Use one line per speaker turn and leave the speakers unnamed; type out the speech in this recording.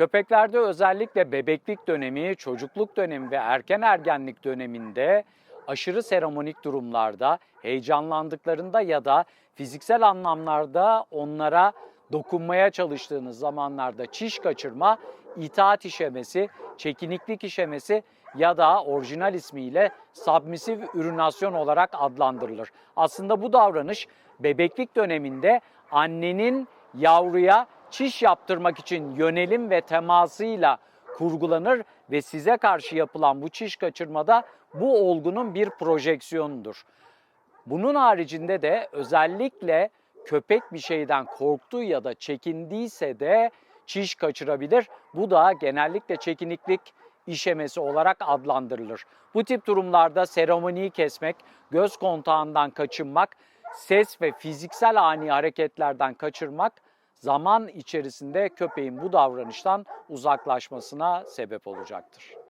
Köpeklerde özellikle bebeklik dönemi, çocukluk dönemi ve erken ergenlik döneminde aşırı seremonik durumlarda, heyecanlandıklarında ya da fiziksel anlamlarda onlara dokunmaya çalıştığınız zamanlarda çiş kaçırma, itaat işemesi, çekiniklik işemesi ya da orijinal ismiyle submisif ürünasyon olarak adlandırılır. Aslında bu davranış bebeklik döneminde annenin yavruya çiş yaptırmak için yönelim ve temasıyla kurgulanır ve size karşı yapılan bu çiş kaçırmada bu olgunun bir projeksiyonudur. Bunun haricinde de özellikle köpek bir şeyden korktuğu ya da çekindiyse de çiş kaçırabilir. Bu da genellikle çekiniklik işemesi olarak adlandırılır. Bu tip durumlarda seremoniyi kesmek, göz kontağından kaçınmak, ses ve fiziksel ani hareketlerden kaçırmak zaman içerisinde köpeğin bu davranıştan uzaklaşmasına sebep olacaktır.